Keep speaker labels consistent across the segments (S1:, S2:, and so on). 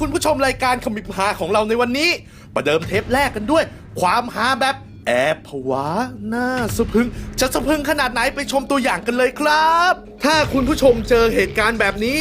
S1: คุณผู้ชมรายการขมิบหาของเราในวันนี้ ประเดิมเทปแรกกันด้วย ความหาแบบแอบผวาหน้าสะพึง จะสะพึงขนาดไหนไปชมตัวอย่างกันเลยครับ ถ้าคุณผู้ชมเจอเหตุการณ์แบบนี้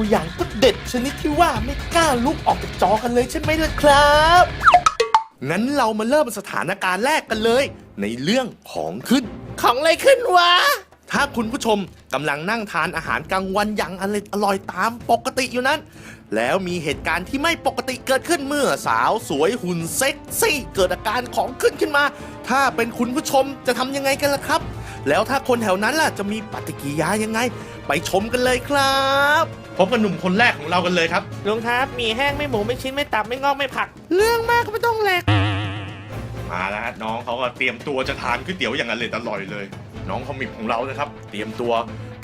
S1: ตัวอย่างก็เด็ดชนิดที่ว่าไม่กล้าลุกออกจากจอกันเลยใช่ไหมล่ะครับ งั้นเรามาเริ่มสถานการณ์แรกกันเลย ในเรื่องของขึ้น ของอะไรขึ้นวะ ถ้าคุณผู้ชมกำลังนั่งทานอาหารกลางวันอย่างอร่อยอร่อยตามปกติอยู่นั้น แล้วมีเหตุการณ์ที่ไม่ปกติเกิดขึ้นเมื่อสาวสวยหุ่นเซ็กซี่เกิดอาการของขึ้นขึ้นมา ถ้าเป็นคุณผู้ชมจะทำยังไงกันล่ะครับ แล้วถ้าคนแถวนั้นล่ะจะมีปฏิกิริยายังไง ไปชมกันเลยครับ พบกับหนุ่มคนแรกของเรากันเลยครับ
S2: ลุงครับมีแห้งไม่หมูไม่ชิ้นไม่ตับไม่งอกไม่ผัก
S1: เรื่องมากก็ไม่ต้องแหลกมาแล้วน้องเขาก็เตรียมตัวจะทานก๋วยเตี๋ยวอย่างอเนกอร่อยเลย น้องคอมิกของเรานะครับ เตรียมตัว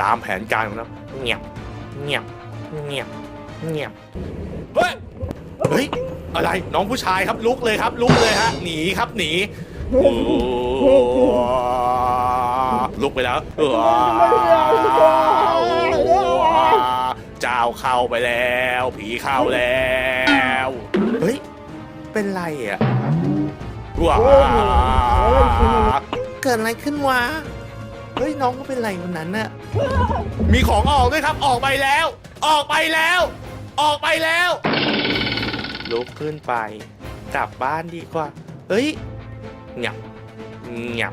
S1: ตามแผนการของเรา
S2: เงียบเงียบเงียบเงียบ
S1: เฮ้ยเฮ้ยอะไรน้องผู้ชายครับลุกเลยครับลุกเลยฮะหนีครับหนีโอ้ ลุกไปแล้วเจ้าเข้าไปแล้ว ผีเข้าแล้วเฮ้ยเป็นไรอะว้าเกิดอะไรขึ้นวะเฮ้ยน้องก็เป็นไรวันนั้นน่ะมีของออกด้วยครับออกไปแล้ว ออกไปแล้ว ออกไปแล้วลุกขึ้นไปกลับบ้านดีกว่า เฮ้ยเงียบเงียบ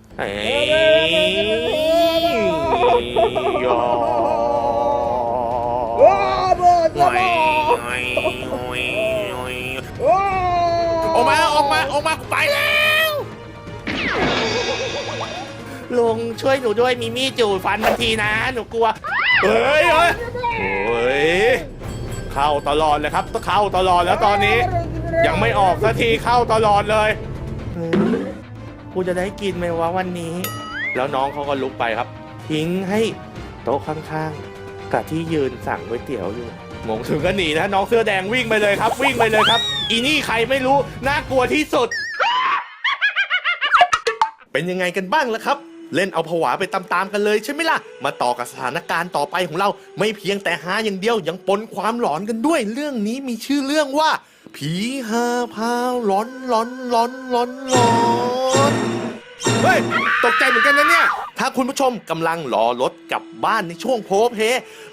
S1: เอ้ยว้าว
S2: โบ
S1: โบ
S2: ออ
S1: กมาออกมาออกมาไปแล้ว
S2: ลุงช่วยหนูด้วยมีมีดจู่ฟันทันทีนะ หนูกลัวเฮ้ยเฮ้ยเฮ้ยเข้าตลอดเลยครับเข้าตลอดแล้วตอนนี้ ยังไม่ออกสักทีเข้าตลอดเลย กูจะได้กินไหมวะวันนี้ แล้วน้องเขาก็ลุกไปครับ ทิ้งให้โต๊ะข้างๆกับที่ยืนสั่งก๋วยเตี๋ยวอยู่งงถึงก็หนีนะน้องเสื้อแดงวิ่งไปเลยครับ วิ่งไปเลยครับ อีนี่ใครไม่รู้น่ากลัวที่สุด
S1: เป็นยังไงกันบ้างล่ะครับ เล่นเอาผวาไปตามๆกันเลยใช่ไหมล่ะ มาต่อกับสถานการณ์ต่อไปของเรา ไม่เพียงแต่หาอย่างเดียวยังปนความหลอนกันด้วย เรื่องนี้มีชื่อเรื่องว่า ผีหาพาวหลอนหลอนหลอนหลอนหลอนเฮ้ย ตกใจเหมือนกันนะเนี่ย ถ้าคุณผู้ชมกำลังรอรถกลับบ้านในช่วงโพเพ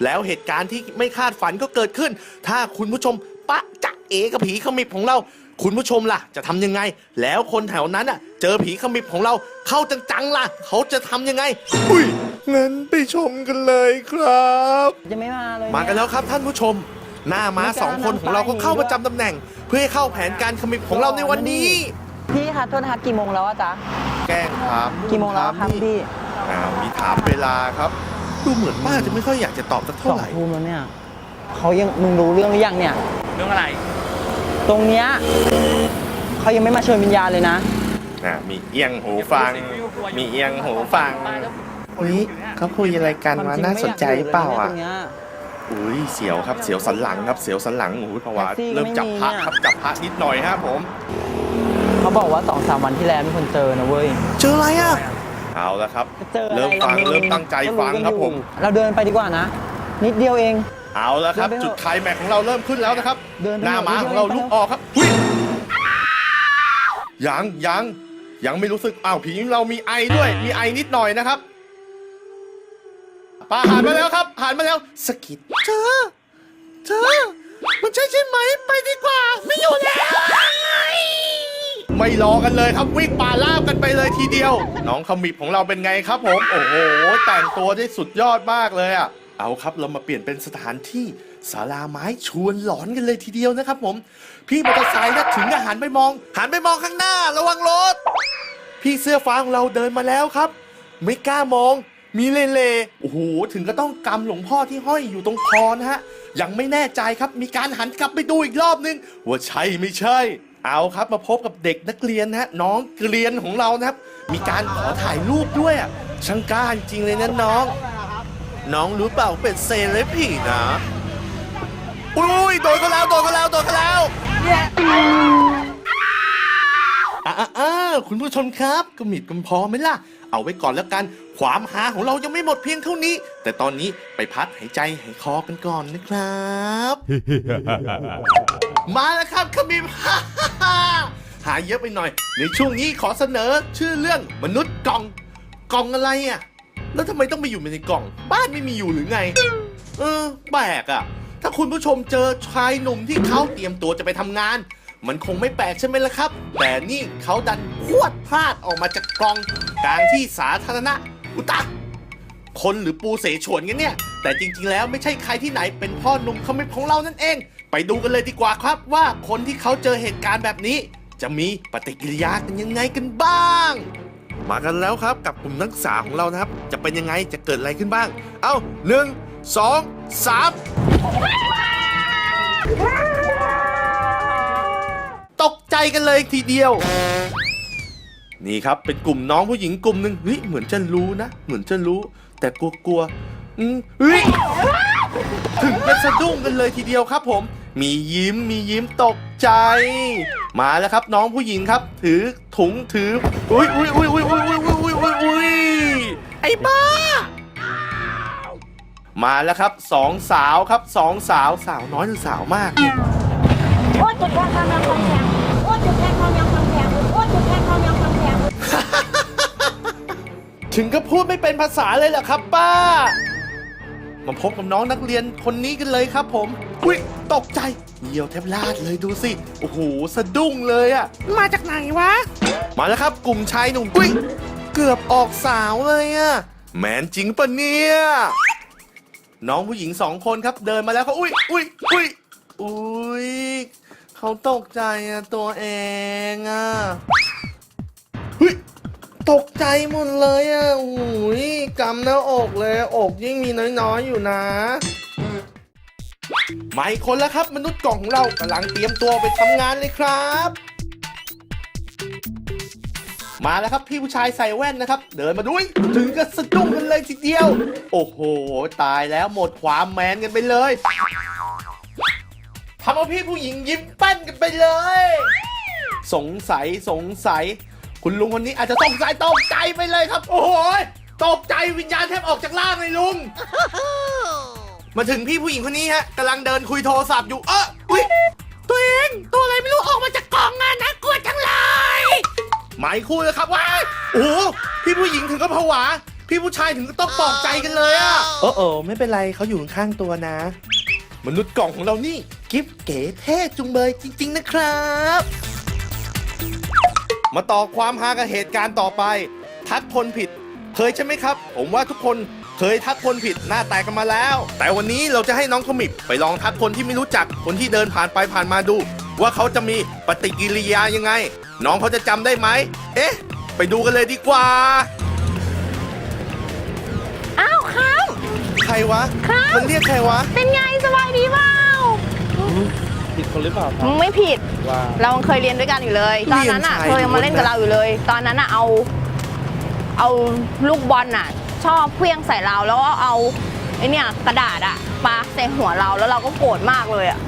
S1: แล้วเหตุการณ์ที่ไม่คาดฝันก็เกิดขึ้น ถ้าคุณผู้ชมปะจะเอกับผีขมิบของเรา คุณผู้ชมล่ะ จะทำยังไง แล้วคนแถวนั้นอะ เจอผีขมิบของเราเข้าจังๆล่ะ เขาจะทำยังไง อุ้ยงั้นไปชมกันเลยครับ
S3: ยังไม่มาเลย
S1: มากันแล้วครับท่านผู้ชม หน้าม้าสองคนของเราก็เข้าประจำตำแหน่ง เพื่อให้เข้าแผนการขมิบของเราในวันนี้
S3: พี่คะโทษนะคะกี่โมงแล้วอะจ๊ะ
S1: แกล้งครับ
S3: กี่โมงแล้วอะครับพี่
S1: อ่ามีถามเวลาครับดูเหมือนป้าจะไม่ค่อยอยากจะตอบสัก
S3: ส
S1: เท่า
S3: อง
S1: ไหร่
S3: ทุ่มแล้วเนี่ยเขายังมึงรู้เรื่องหรือยังเนี่ย
S2: เรื่องอะไร
S3: ตรงเนี้ยเขายังไม่มาเชิญวิญญาณเลยนะ
S1: อ่ามีเอียงหูฟัง มีเอียงหูฟังเฮ้ยเขาคุยอะไรกันวะน่าสนใจเปล่าอะ
S3: ตรงเนี้ย
S1: อุ้ยเสียวครับเสียวสันหลังครับเสียวสันหลังโอ้ยภาวะ
S3: แท็กซี่ก็
S1: เริ่มจับพระ
S3: ไม่มีอะ
S1: ครับจับพระนิดหน่อยฮะผม
S3: เขาบอกว่าสองสามวันที่แล้วมีคนเจอนะเว้ย
S4: เจออะไรอะ
S1: เอาละครับ
S3: เจออะไร
S1: เริ่มฟังาเริ่มตั้งใจฟังครับผม
S3: เราเดินไปดีกว่านะ นิดเดียวเอง
S1: เอาละครับ
S3: เดินไปเถอะ
S1: จุดไคลแม็กซ์ของเราเริ่มขึ้นแล้วนะครับ
S3: เดินไป
S1: หน้า
S3: เถอะ
S1: ม้า
S3: เดิน
S1: ของเรา
S3: ไปเถอะ
S1: ลุกออกครับหุ้ยยังยังยังไม่รู้สึกอ้าวผีเรามีไอด้วย มีไอนิดหน่อยนะครับ ป้าหันมาแล้วครับหันมาแล้วสะกิด
S4: เธอเธอมันใช่ใช่ไหมไปดีกว่า ไม่อยู่แล้ว
S1: ไม่รอกันเลยครับวิ่งป่าลาบกันไปเลยทีเดียว น้องขมิบของเราเป็นไงครับผมโอ้โหแต่งตัวได้สุดยอดมากเลยอะเอาครับเรามาเปลี่ยนเป็นสถานที่ศาลาไม้ชวนหลอนกันเลยทีเดียวนะครับผม พี่มอเตอร์ไซค์นะถึงกับหันไปมอง
S4: หันไปมองข้างหน้า ระวังรถ
S1: พี่เสื้อฟ้าของเราเดินมาแล้วครับ ไม่กล้ามอง มีเลเลโอ้โหถึงก็ต้องกำหลวงพ่อที่ห้อยอยู่ตรงคอนะฮะ ยังไม่แน่ใจครับ มีการหันกลับไปดูอีกรอบนึง ว่าใช่ไม่ใช่ เอาครับมาพบกับเด็กนักเรียนนะฮะน้องเกรียนของเรานะครับ มีการขอถ่ายรูปด้วยอะช่างกล้าจริงๆเลยนะน้อง
S4: น้องรู้เปล่าเป็นเซเลบผีนะอุ้ยโดนเขาแล้วโดนเขาแล้วโดนเขาแล้วอ่าอ่าคุณผู้ชมครับกระหมิดกำพอไหมล่ะ เอาไว้ก่อนแล้วกัน ความหาของเรายังไม่หมดเพียงเท่านี้ แต่ตอนนี้ไปพักหายใจหายคอกันก่อนนะครับ มาแล้วครับขมิมหาเยอะไปหน่อย ในช่วงนี้ขอเสนอชื่อเรื่องมนุษย์กล่อง กล่องอะไรอะ แล้วทำไมต้องไปอยู่ในกล่อง บ้านไม่มีอยู่หรือไง เออแปลกอะ ถ้าคุณผู้ชมเจอชายหนุ่มที่เขาเตรียมตัวจะไปทำงานมันคงไม่แปลกใช่ไหมล่ะครับ แต่นี่เขาดันพวดพลาดออกมาจากกล่องกลางที่สาธารณะ อุตะคนหรือปูเสฉวนกันเนี่ย แต่จริงๆ แล้วไม่ใช่ใครที่ไหนเป็นพ่อหนุ่มขมิบของเรานั่นเอง ไปดูกันเลยดีกว่าครับว่าคนที่เขาเจอเหตุการณ์แบบนี้ จะมีปฏิกิริยากันยังไงกันบ้าง มากันแล้วครับกับกลุ่มนักศึกษาของเรานะครับ จะเป็นยังไงจะเกิดอะไรขึ้นบ้าง เอ้าหนึ่งสองสามตกใจกันเลยทีเดียว นี่ครับเป็นกลุ่มน้องผู้หญิงกลุ่มหนึ่งเฮ้ยเหมือนจะรู้นะ เหมือนจะรู้ แต่กลัวๆอืมเฮ้ยถึงกับสะดุ้งกันเลยทีเดียวครับผม มียิ้มมียิ้มตกใจ มาแล้วครับน้องผู้หญิงครับ ถือถุงถืออุ้ยอุ้ยอุ้ยอุ้ยอุ้ยอุ้ยอุ้ยอุ้ยอุ้ยไอ้บ้า มาแล้วครับสองสาวครับสองสาวสาวน้อยหรือสาวมาก
S5: โอ้จุดแทนควางความแข็ง
S1: ถึงก็พูดไม่เป็นภาษาเลยเหรอครับป้า มาพบกับน้องนักเรียนคนนี้กันเลยครับผม อุ้ยตกใจเหยี่ยวแทบลาดเลยดูสิ โอ้โห สะดุ้งเลยอะ มาจากไหนวะ มาแล้วครับกลุ่มชายหนุ่มอุ้ย เกือบออกสาวเลยอะแมนจริงปะเนี่ย น้องผู้หญิงสองคนครับเดินมาแล้วเขาอุ้ยอุ้ยอุ้ยอุ้ยเขาตกใจอะตัวเองอะเฮ้ย ตกใจหมดเลยอะโอ้ยกำหน้าอกเลย อกยิ่งมีน้อยๆอยู่นะไมาอีกคนแล้วครับ มนุษย์กล่องของเรากำลังเตรียมตัวไปทำงานเลยครับ มาแล้วครับพี่ผู้ชายใส่แว่นนะครับ เดินมาด้วย ถึงกับสะดุ้งกันเลยทีเดียว โอ้โห ตายแล้วหมดความแมนกันไปเลยทำเอาพี่ผู้หญิงยิ้มแป้นกันไปเลย สงสัยสงสัย คุณลุงคนนี้อาจจะตกใจตกใจไปเลยครับ โอ้โหตกใจวิญญาณแทบออกจากร่างเลยลุง มาถึงพี่ผู้หญิงคนนี้ฮะกำลังเดินคุยโทรศัพท์อยู่เอออุ้ยตัวเองตัวอะไรไม่รู้ออกมาจากกล่องอะน่ากลัวจังเลยหมายคู่เลยครับว้ายโอ้โหพี่ผู้หญิงถึงก็ผวา พี่ผู้ชายถึงก็ต้องปลอบใจกันเลยอะโอ้โอไม่เป็นไรเขาอยู่ข้างตัวนะ มนุษย์กล่องของเรานี่ กิฟเก๋เท่จุงเบยจริง ๆ นะครับ มาต่อความฮากับเหตุการณ์ต่อไป ทักคนผิด เคยใช่ไหมครับ ผมว่าทุกคนเคยทักคนผิดหน้าแตกกันมาแล้ว แต่วันนี้เราจะให้น้องขมิบไปลองทักคนที่ไม่รู้จักคนที่เดินผ่านไปผ่านมาดู ว่าเขาจะมีปฏิกิริยายังไง น้องเขาจะจำได้ไหม เอ๊ะ ไปดูกันเลยดีกว่า
S5: อ้าวครับ
S1: ใครวะ
S5: ครับ
S1: มันเรียกใครวะ
S5: เป็นไงสบายดีเปล่า
S3: ผิดคนหรือเปล่าครับ
S5: ไม่ผิด
S3: ว่า
S5: เราเคยเรียนด้วยกันอยู่เลย ตอนนั้นอะ
S1: เรียนชาย
S5: เธอยังมาเล่นกับเราอยู่เลย ตอนนั้นอะเอา เอาลูกบอลน่ะ ชอบเคลี้ยงใส่เราแล้วก็เอาไอเนี่ยกระดาษอะปาใส่หัวเราแล้วเราก็โกรธมากเลยอะ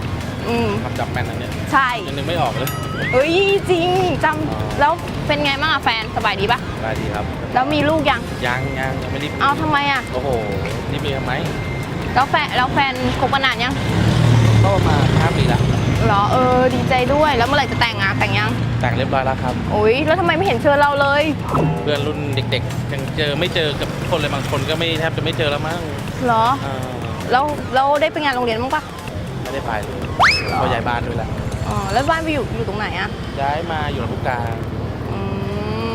S5: อืม
S4: ทำจับแม่นนะเนี่ย
S5: ใช่
S4: ยังนึกไม่ออกเลย
S5: เอ้ยจริงจำแล้วเป็นไงบ้างอะแฟนสบายดีปะ
S4: ได้ดีครับ
S5: แล้วมีลูกยัง
S4: ยังยังยังไม่รีบ
S5: เอาทำไมอะ
S4: โอ้โหรีบมีทำไม
S5: แล้วแฟนแล้วแฟนคบกันนานยัง
S4: ก็ประมาณห้าปีละ
S5: เหรอเออดีใจด้วยแล้วเมื่อไหร่จะแต่งงานแต่งยัง
S4: แต่งเรียบร้อยแล้วครับ
S5: โอ้ยแล้วทำไมไม่เห็นเชิญเราเลย
S4: เพื่อนรุ่นเด็กๆยังเจอไม่เจอกับทุกคนเลยบางคนก็ไม่แทบจะไม่เจอแล้วมั้ง
S5: เหรอ
S4: เออ
S5: แล้วเราได้ไปงานโรงเรียนบ้างปะ
S4: ไม่ได้ไปเลยเพราะย้ายบ้านด้วยแหละ
S5: อ๋อแล้วบ้านไปอยู่อยู่ตรงไหนอะ
S4: ย้ายมาอยู่ลำพูกลาง
S5: อื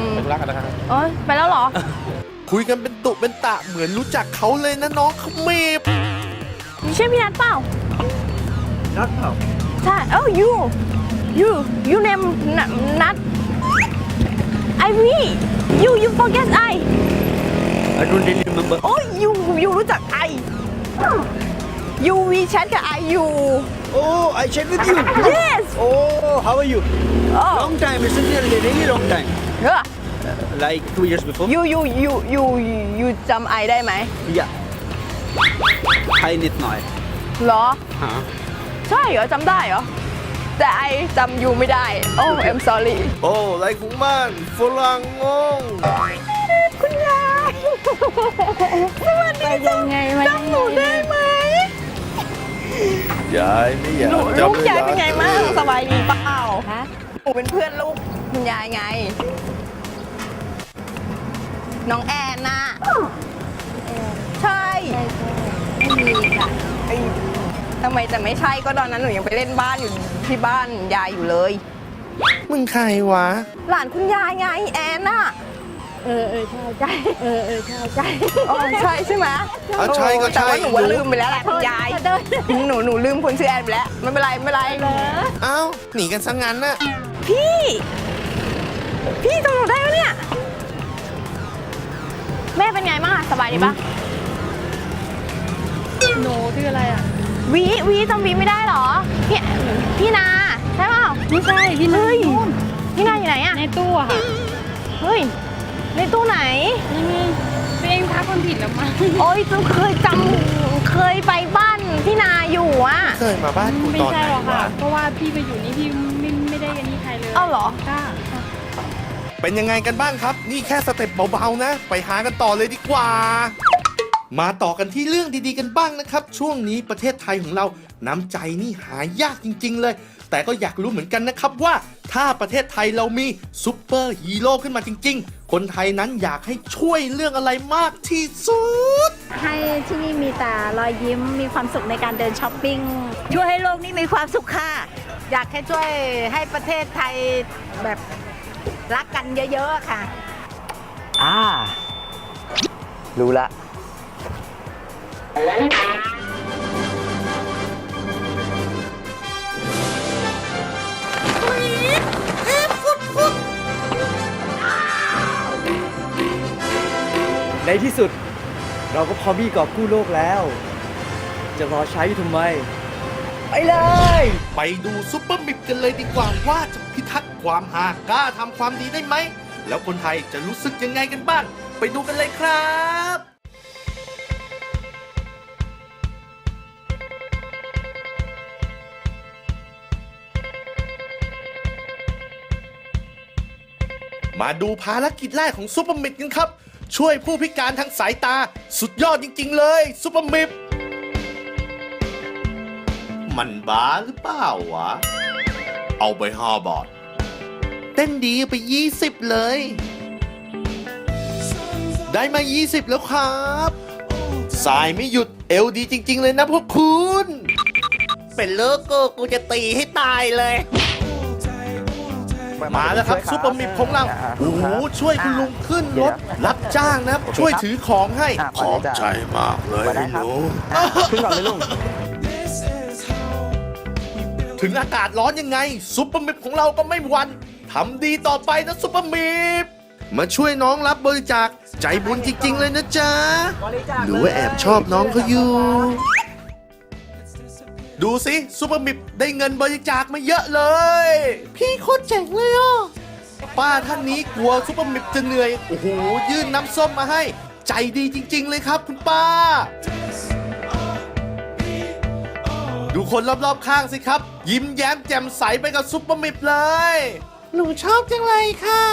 S5: ม
S4: ไปธุระกันนะครับ
S5: เอ้ยไปแล้วเหรอ
S1: คุยกันเป็นตุเป็นตะเหมือนรู้จักเขาเลยนะน้องขมิบ
S5: นี่ใช่พี่นัทเปล่า
S3: นัดเปล่า
S5: ใช่เอ้า you you you name นัท I we you you forget I
S3: I don't really remember
S5: โอ้ย you you รู้จัก I you we chat กับ I you
S3: Oh I chat with you
S5: yes
S3: Oh how are you
S5: oh
S3: Long time isn't it really long time
S5: เฮ้อ
S3: Like two years before
S5: you you you you you จำ I ได้ไหม
S3: Yeah ให้นิดหน่อย
S5: เหรอ
S3: ฮะ
S5: ใช่เหรอจำได้เหรอ แต่ไอจำ you ไม่ได้ โอ้ I'm sorry
S1: โอ้ไรของมันฝรั่งงง
S5: คุณยายสวัสดียังไงจำหนูได้ไหม
S1: ยายไม่อยาก
S5: หนู
S1: จำ
S5: ลูก
S1: เลย
S5: ยายเป็นไงบ้างสบายดีเปล่า
S6: ฮะ
S5: หนูเป็นเพื่อนลูกคุณยายไง น้องแอนน่ะใช่
S6: ไม่มีค่ะ
S5: ไอ้ ทำไมจะไม่ใช่ก็ตอนนั้นหนูยังไปเล่นบ้านอยู่ที่บ้านยายอยู่เลย
S1: มึงใครวะ
S5: หลานคุณยายไงแอนน่ะ
S6: เออเออใช่ใช่เออเออใช่ใช่
S5: อ๋อใช่ใช่ไหม
S1: อะใช่ก็ใช่
S5: แต่ว่าหนูว่าลืมไปแล้วแหละคุณยาย
S6: เดิน
S5: หนูหนูลืมคนชื่อแอนไปแล้วไม่เป็นไรไม่เป็นไร
S6: เหรอ
S1: เอ้าหนีกันซะงั้นน่ะ
S5: พี่ พี่จำหนูได้ไหมเนี่ย แม่เป็นไงบ้างอะสบายดีปะ
S6: หนูคืออะไรอะ
S5: วีวีจำวีไม่ได้เหรอ พี่พี่นาใช่เปล่า
S6: ไม่ใช่พี่นุ้
S5: เฮ้
S6: ย
S5: ยพี่นาอยู่ไหนอะ
S6: ในตู้อะค่ะ
S5: เฮ้ยในตู้ไหน
S6: ยังไงตัวเองทักคนผิดหรือมั้ง
S5: โอ้ยจูเคยจำเคยไปบ้านพี่นาอยู่อะ
S1: เคยมาบ้านกู
S6: ไม่
S1: ตอน
S6: ใช่
S1: ไหน
S6: หรอกค่ะ
S1: วะ
S6: เพราะว่าพี่ไปอยู่นี่พี่ไม่ไม่ได้กันนี่ใครเลย
S5: เอ้าเหรอ
S6: ค่ะ
S1: เป็นยังไงกันบ้างครับ นี่แค่สเต็ปเบาๆนะ ไปหากันต่อเลยดีกว่า มาต่อกันที่เรื่องดีๆกันบ้างนะครับ ช่วงนี้ประเทศไทยของเราน้ำใจนี่หายากจริง ๆ เลย แต่ก็อยากรู้เหมือนกันนะครับว่าถ้าประเทศไทยเรามีซูเปอร์ฮีโร่ขึ้นมาจริง ๆ คนไทยนั้นอยากให้ช่วยเรื่องอะไรมากที่สุด
S7: ให้ที่นี่มีแต่รอยยิ้มมีความสุขในการเดินช้อปปิ้งช่วยให้โลกนี้มีความสุขค่ะ อยากให้ช่วยให้ประเทศไทยแบบรักกันเยอะๆค่ะ
S3: อ่า รู้ละ ในที่สุดเราก็พอมีกอบกู้โลกแล้ว จะรอใช้อยู่ทำไม ไปเลย
S1: ไปดูซุปเปอร์มิปกันเลยดีกว่าว่าจะพิทักษ์ความหากล้าทำความดีได้ไหม แล้วคนไทยจะรู้สึกยังไงกันบ้าง ไปดูกันเลยครับ มาดูภารกิจแรกของซุปเปอร์มิปกันครับ ช่วยผู้พิการทางสายตาสุดยอดจริง ๆ เลยซุปเปอร์มิปมันบ้าหรือเปล่าวะ เอาไปห้าบาทเต้นดีไปยี่สิบเลย ได้มา 20 แล้วครับสายไม่หยุดเอวดีจริง ๆ เลยนะพวกคุณ เป็นเลิกก็กูจะตีให้ตายเลย มาแล้วครับซุปเปอร์มิปของเราโอ้โหช่วยคุณลุงขึ้นรถรับจ้างนะครับช่วยถือของให้
S3: อะ
S1: ขอบใจมากเลย
S3: ไปได้
S1: ไอ้
S3: ค
S1: ห
S3: รับ
S1: นู
S3: อะขึ้นก่อนเลยลุง
S1: ถึงอากาศร้อนยังไงซุปเปอร์มิปของเราก็ไม่หวันทำดีต่อไปนะซุปเปอร์มิปมาช่วยน้องรับบริจาคใจบุญจริง ๆ เลยนะจ๊ะหรือว่าแอบชอบน้องเขาอยู่ ดูสิซูเปอร์มิปได้เงินบริจาคมาเยอะเลย พี่โคตรเจ๋งเลยอะป้าท่านนี้กลัวซูเปอร์มิปจะเหนื่อย โอ้โห ยื่นน้ำส้มมาให้ ใจดีจริง ๆ เลยครับคุณป้า ดูคนรอบๆข้างสิครับ ยิ้มแย้มแจ่มใสไปกับซูเปอร์มิปเลย หนูชอบจังเลยค่ะ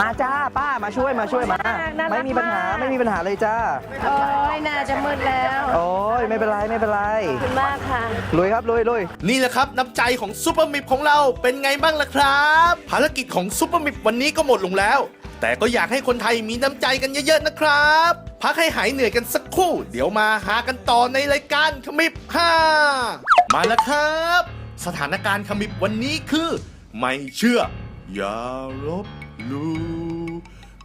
S3: มาจ้าป้ามาช่วยมาช่วยมา
S5: น่ารัก
S3: ไม่มีปัญหามา
S5: ก
S3: ไม่มีปัญหาเลยจ้า
S5: โอ้ยน่าจะมืดแล้ว
S3: โอ้ยไม่เป็นไรไม่เป็นไร
S5: ขอบคุณมากค่ะ
S3: ลุยครับลุยลุย
S1: นี่แหละครับน้ำใจของซุปเปอร์มิปของเราเป็นไงบ้างล่ะครับ ภารกิจของซุปเปอร์มิปวันนี้ก็หมดลงแล้ว แต่ก็อยากให้คนไทยมีน้ำใจกันเยอะๆนะครับ พักให้หายเหนื่อยกันสักครู่ เดี๋ยวมาหากันต่อในรายการขมิบ5มาแล้วครับ สถานการณ์ขมิบวันนี้คือ ไม่เชื่อ อย่าลบห ลู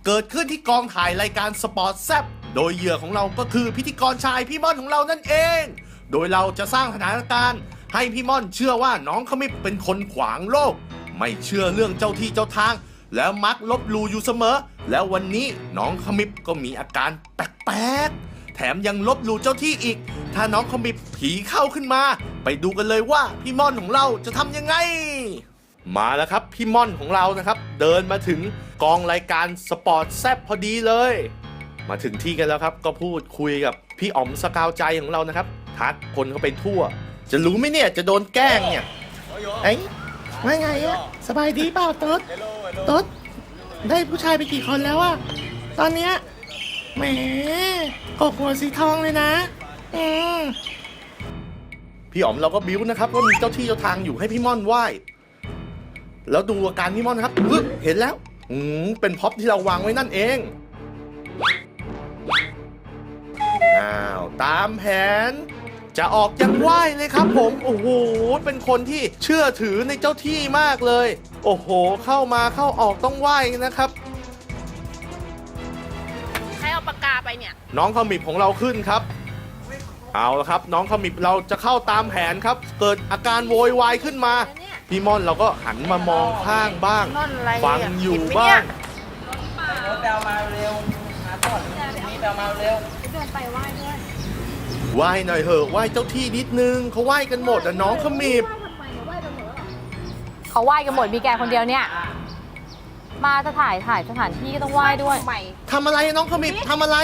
S1: เกิดขึ้นที่กองถ่ายรายการสปอร์ตแซบโดยเหยื่อของเราก็คือพิธีกรชายพี่ม่อนของเรานั่นเอง โดยเราจะสร้างสถานการณ์ ให้พี่ม่อนเชื่อว่าน้องขมิบเป็นคนขวางโลก ไม่เชื่อเรื่องเจ้าที่เจ้าทาง แล้วมักลบหลูอยู่เสมอ แล้ววันนี้น้องขมิบก็มีอาการแปลกๆ แถมยังลบหลู่เจ้าที่อีก ถ้าน้องขมิบผีเข้าขึ้นมา ไปดูกันเลยว่าพี่ม่อนของเราจะทำยังไง มาแล้วครับพี่ม่อนของเรานะครับ เดินมาถึงกองรายการสปอร์ตแซบพอดีเลย มาถึงที่กันแล้วครับ ก็พูดคุยกับพี่อ๋อมสกาวใจของเรานะครับ ทักคนเขาไปทั่ว จะรู้ไหมเนี่ยจะโดนแกล้งเนี่ยไอ้ว่าไงอะสบายดีเปล่าต๊ดต๊ดได้ผู้ชายไปกี่คนแล้วอะตอนเนี้ยแหมกบหัวสีทองเลยนะอืมพี่อ๋อมเราก็บิ้วนะครับว่ามีเจ้าที่เจ้าทางอยู่ให้พี่ม่อนไหว้ แล้วดูอาการพี่ม่อนนะครับปึ๊บเห็นแล้วอืมเป็นพ็อปที่เราวางไว้นั่นเอง อ้าว ตามแผน จะออกยังไหวเลยครับผม โอ้โห เป็นคนที่เชื่อถือในเจ้าที่มากเลย โอ้โห เข้ามาเข้าออกต้องไหวนะครับ
S5: ใครเอาปากกาไปเนี่ย
S1: น้องขมิบของเราขึ้นครับ เอาละครับ น้องขมิบเราจะเข้าตามแผนครับ เกิดอาการโวยวายขึ้นมา พี่ม่อนเราก็หันมามองข้างบ้าง
S5: ม่อนอะไรอะ
S1: ฟังอยู่
S5: เห็นไหม
S1: บ้า
S5: เนี่
S1: ง
S5: ย
S1: ไหว้หน่อยเหอะไหว้เจ้าที่นิดนึงเขาไหว้กันหมดอะน้องขมิบ
S8: เขาไหว้กันหมดมีแกคนเดียวเนี่ย มาจะถ่ายถ่ายสถานที่ก็ต้องไหว้ด้วย
S1: ทำอะไรน้องขมิบทำอะไร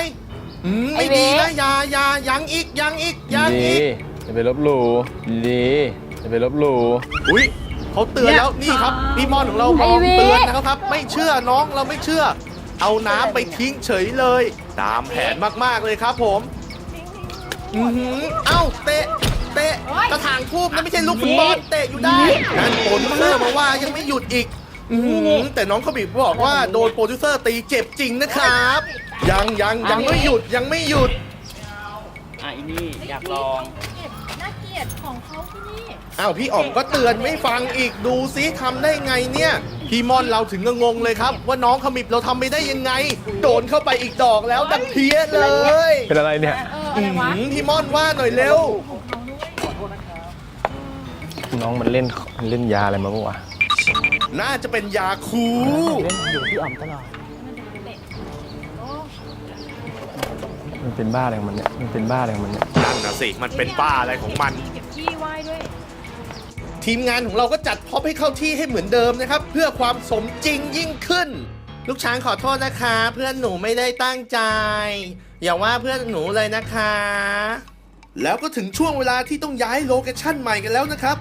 S1: อืมไม่
S8: ไอ้เว
S1: ดีนะอยาอยายังอีกยังอีกยัง
S9: ดี
S1: อีก
S9: อย่าไปลบหลู่ดีอย่าไปลบหลู่
S1: อุ้ย เขาเตือนแล้วนี่ครับพี่ม่อนของเรามองเตือนนะครับ ไม่เชื่อน้องเราไม่เชื่อ เอาน้ำไปทิ้งเฉยเลย ตามแผนมากๆเลยครับผมอือหือเอ้าเตะเตะกระถางทูบนั่นไม่ใช่ลูกฟุตบอลเตะอยู่ได้นั่นโปรดิวเซอร์มาว่ายังไม่หยุดอีกอือหือแต่น้องขบิบบอกว่าโดนโปรดิวเซอร์ตีเจ็บจริงนะครับ ยังยังยังไม่หยุดยังไม่หยุด
S4: อะอีนี่อยากลอง
S1: อ้า วพี่อ๋อมก็เตือนไม่ฟังอีกดูซิทำได้ไงเนี่ยพี่ม่อนเราถึงก็งงเลยครับ ว่าน้องขมิบเราทำไปได้ยังไง โดนเข้าไปอีกดอกแล้วดังเพี้ยเลย
S9: เป็นอะไรเนี่ย
S1: อืมพี่ม่อนว่าหน่อยเร็ว
S9: น้องมันเล่นมันเล่นยาอะไรมาปะวะ
S1: น่าจะเป็นยาคู
S9: มันเป็นบ้าอะไรของมันเนี่ยมันเป็นบ้าอะไรของมันเนี่ย
S1: นั่นนะสิมันเป็นบ้าอะไรของมัน
S5: เก็บขี้ไหว้ด้วย
S1: ทีมงานของเราก็จัดพ็อพให้เข้าที่ให้เหมือนเดิมนะครับ เพื่อความสมจริงยิ่งขึ้น ลูกช้างขอโทษนะคะ เพื่อนหนูไม่ได้ตั้งใจ อย่าว่าเพื่อนหนูเลยนะคะ แล้วก็ถึงช่วงเวลาที่ต้องย้ายโลเคชั่นใหม่กันแล้วนะครับ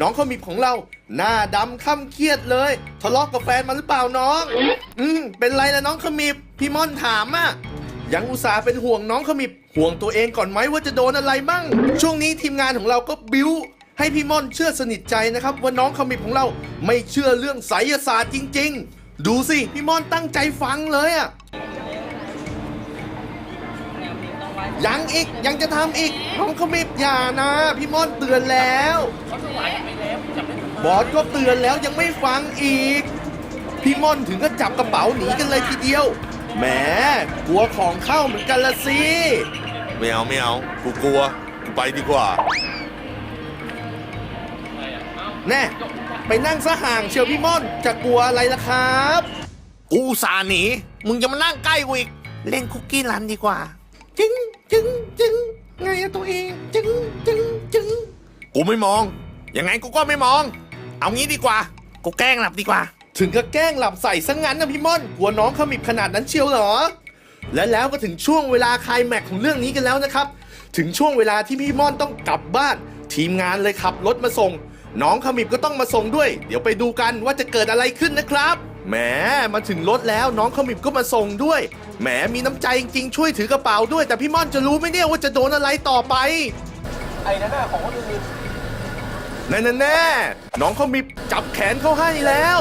S1: น้องขมิบของเราหน้าดำค่ำเครียดเลยทะเลาะกับแฟนมาหรือเปล่าน้อง อืมเป็นไรละน้องขมิบพี่ม่อนถามอะยังอุตส่าห์เป็นห่วงน้องขมิบห่วงตัวเองก่อนไหมว่าจะโดนอะไรมั่งช่วงนี้ทีมงานของเราก็บิ้ว ให้พี่ม่อนเชื่อสนิทใจนะครับว่าน้องขมิบของเราไม่เชื่อเรื่องไสยศาสตร์จริง ๆ ดูสิพี่ม่อนตั้งใจฟังเลยอะยังอีกยังจะทำอีกน้องขมิบอย่านะ พี่ม่อนเตือนแล้ว บอสก็เตือนแล้วยังไม่ฟังอีก พี่ม่อนถึงก็จับกระเป๋าหนีกันเลยทีเดียวแหมกลัวของเข้าเหมือนกันละสิ
S2: ไม่เอาไม่เอากูกลัวกูไปดีกว่า
S1: แน่ไปนั่งซะห่างเชียวพี่ม่อนจะกลัวอะไรล่ะครับ
S2: กูอุตสาห์หนี มึงจะมานั่งใกล้กูอีก
S1: เล่นคุกกี้รันดีกว่า จึงจึงจึงไงอะตัวเอง จึงจึงจึง
S2: กูไม่มอง ยังไงกูก็ไม่มอง เอางี้ดีกว่า กูแกล้งหลับดีกว่า
S1: ถึงกับแกล้งหลับใส่ซะงั้นนะพี่ม่อนกลัวน้องขมิบขนาดนั้นเชียวเหรอ และแล้วก็ถึงช่วงเวลาคลายแม็กซ์ของเรื่องนี้กันแล้วนะครับ ถึงช่วงเวลาที่พี่ม่อนต้องกลับบ้าน ทีมงานเลยขับรถมาส่ง น้องขมิบก็ต้องมาส่งด้วย เดี๋ยวไปดูกันว่าจะเกิดอะไรขึ้นนะครับแหมมาถึงรถแล้วน้องขมิบก็มาส่งด้วยแหมมีน้ำใจจริงๆช่วยถือกระเป๋าด้วย แต่พี่ม่อนจะรู้ไหมเนี่ยว่าจะโดนอะไรต่อไป
S3: ไอ้นั่นน่ะของคนอื่น
S1: แน่แน่ๆน้องเขามีจับแขนเขาให้แล้ว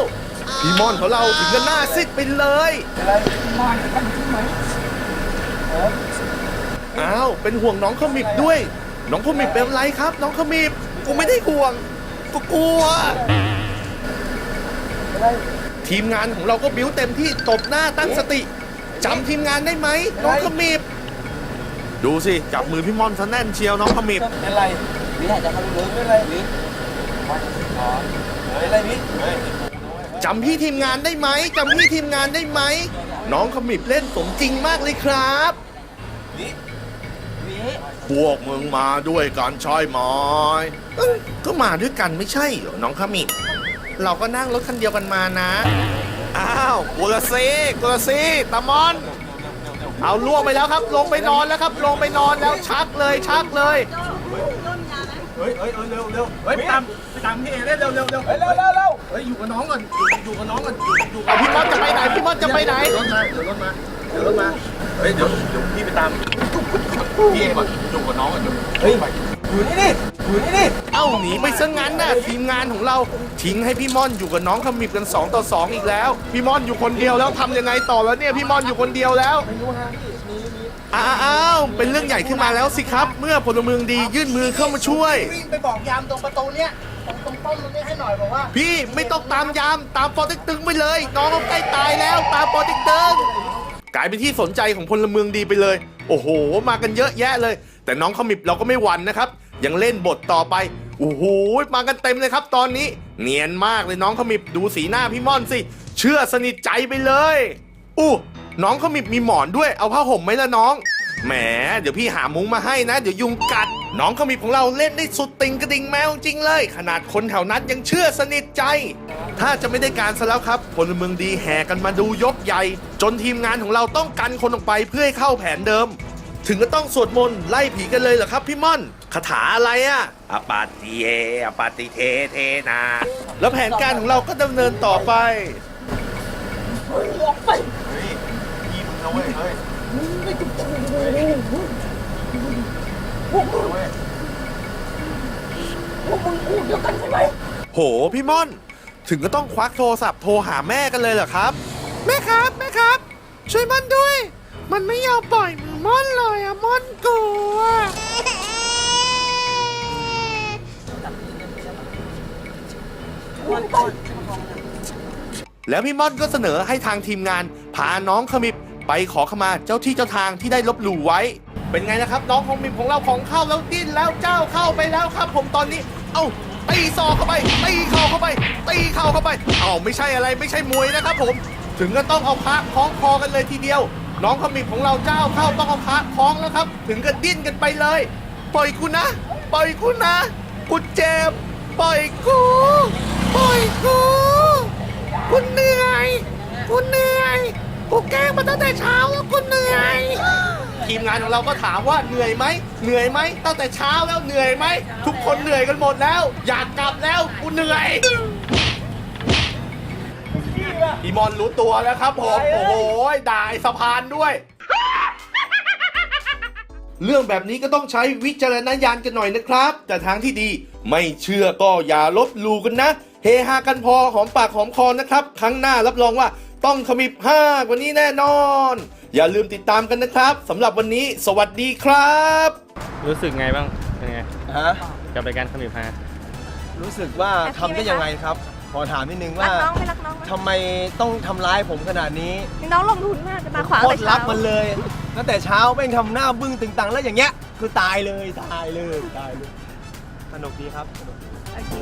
S1: พี่ม่อนของเราถึงกับหน้าซิดไปเลยอ้าวเป็นห่วงน้องขมิบด้วย น้องขมิบเป็นไรครับ น้องขมิบกูไม่ได้ห่วง กูกลัว ทีมงานของเราก็บิ้วเต็มที่ตบหน้าตั้งสติจำทีมงานได้ไหมน้องขมิบดูสิ จับมือพี่ม่อนซะแน่นเชียวน้องขมิบ
S3: เป็นไรวิอาจจะเขารู้เป็นไรวิอ๋อเฮ้ยอะไรวิเฮ้ย
S1: จำพี่ทีมงานได้ไหมจำพี่ทีมงานได้ไหม น้องขมิบเล่นสมจริงมากเลยครับ พวกมึงมาด้วยกันใช่ไหมเอ้ยก็มาด้วยกันไม่ใช่เหรอน้องขมิบเราก็นั่งรถคันเดียวกันมานะ อ้าวกุลซีกุลซีตามอน เอาล่วงไปแล้วครับ ลงไปนอนแล้วครับ ลงไปนอนแล้วชักเลยชักเลย
S2: เฮ้ยเฮ้ยเร็วเร็วเฮ้ยไปตามไปตามพี่เอเร็วเร็วเร็วเร็ว
S3: เฮ้ยเร็วเร็วเร็ว
S2: เฮ้ยอยู่กับน้องก่อนอยู่อยู่กับน้องก่อนอยู่อยู่กับ
S1: เอาพี่ม่อนจะไปไหนพี่ม่อนจะไปไหน
S2: รถมาเดี๋ยวรถมาเดี๋ยวรถมา เฮ้ยเดี๋ยวเดี๋ยวพี่ไปตามพี่เอก่อนอยู่กับน้องก่อนเดี๋ยว
S3: เฮ้ยอยู่นี่ดิอยู่นี่ดิ
S1: เอ้าหนีไปซะงั้นน่ะทีมงานของเราทิ้งให้พี่ม่อนอยู่กับน้องขมิบกัน 2 ต่อ 2 อีกแล้ว พี่ม่อนอยู่คนเดียวแล้วทำยังไงต่อแล้วเนี่ยพี่ม่อนอยู่คนเดียวแล้วอ้าวอ้าวเป็นเรื่องใหญ่ขึ้นมาแล้วสิครับ เมื่อพลเมืองดียื่นมือเข้ามาช่วย
S2: วิ่งไปบอกยามตรงประตูเนี้ยตรงตรงป้อมตรงนี้ให้หน่อยบอกว่า
S1: พี่ไม่ต้องตามยามตามปอเต็กตึงไปเลย น้องเขาใกล้ตายแล้ว ตามปอเต็กตึง กลายเป็นที่สนใจของพลเมืองดีไปเลย โอ้โห มากันเยอะแยะเลย แต่น้องขมิบเราก็ไม่หวั่นนะครับ ยังเล่นบทต่อไป โอ้โห มากันเต็มเลยครับ ตอนนี้ เนียนมากเลยน้องขมิบดูสีหน้าพี่ม่อนสิ เชื่อสนิทใจไปเลย อู้ น้องขมิบมีหมอนด้วย เอาผ้าห่มไหมล่ะน้อง แหมเดี๋ยวพี่หามุ้งมาให้นะ เดี๋ยวยุงกัด น้องขมิบของเราเล่นได้สุดติงกระดิ่งแมวจริงเลย ขนาดคนแถวนั้นยังเชื่อสนิทใจ ถ้าจะไม่ได้การซะแล้วครับพลเมืองดีแห่กันมาดูยกใหญ่ จนทีมงานของเราต้องกันคนออกไปเพื่อให้เข้าแผนเดิม ถึงก็ต้องสวดมนต์ไล่ผีกันเลยเหรอครับพี่ม่อนคาถาอะไรอะอปาติเยอปาติเทเทนา แล้วแผนการของเราก็ดำเนินต่อไป โห พี่ม่อน ถึงก็ต้องควักโทรศัพท์โทรหาแม่กันเลยเหรอครับ แม่ครับ แม่ครับ ช่วยม่อนด้วย มันไม่ยอมปล่อยมือม่อนเลยอะม่อนกลัวแล้วพี่ม่อนก็เสนอให้ทางทีมงาน พาน้องขมิบ ไปขอขมาเจ้าที่เจ้าทางที่ได้ลบหลู่ไว้ เป็นไงนะครับ น้องของมิบของเราของเข้าแล้วดิ้นแล้วเจ้าเข้าไปแล้วครับ ผมตอนนี้ เอ้าตีซอเข้าไปตีเข่าเข้าไปตีเข่าเข้าไปเอ้าไม่ใช่อะไรไม่ใช่มวยนะครับผมถึงก็ต้องเอาพระคล้องคอกันเลยทีเดียว น้องขมิบของเราเจ้าเข้าต้องเอาพระคล้องแล้วครับ ถึงก็ดิ้นกันไปเลย ปล่อยกูนะ ปล่อยกูนะกูเจ็บปล่อยกูปล่อยกูกูเหนื่อยกูเหนื่อย กูแกล้งมาตั้งแต่เช้าแล้วกูเหนื่อย ทีมงานของเราก็ถามว่าเหนื่อยไหมเหนื่อยไหมตั้งแต่เช้าแล้วเหนื่อยไหมทุกคนเหนื่อยกันหมดแล้ว อยากกลับแล้วกูเหนื่อยพี่มอนรู้ตัวแล้วครับผมโอ้โหด่าไอ้สะพานด้วย เรื่องแบบนี้ก็ต้องใช้วิจารณญาณกันหน่อยนะครับ แต่ทางที่ดีไม่เชื่อก็อย่าลบหลู่กันนะ เฮฮากันพอหอมปากหอมคอนะครับ ครั้งหน้ารับรองว่า ต้องขมิบห้ากว่านี้แน่นอน อย่าลืมติดตามกันนะครับสำหรับวันนี้สวัสดีครับ
S9: รู้สึกไงบ้างเป็นไง
S3: ฮะ
S9: กับรายการขมิบฮา
S3: รู้สึกว่าทำได้ยังไงครับ ขอถามนิดนึง
S5: รั
S3: ว่า ก
S5: น้องไม่รักน้องไหม
S3: ทำไมต้องทำร้ายผมขนาดนี้
S5: น้องลงทุนมากจะมาขวาง
S3: โค
S5: แต่
S3: ตร
S5: เช้า
S3: รักมันเลยตั้งแต่เช้าแม่งทำหน้าบึ้งตึงตังแล้วอย่างเงี้ย คือตายเลยตายเลยตายเลยสนุกดีครับสนุกดี
S5: โอเค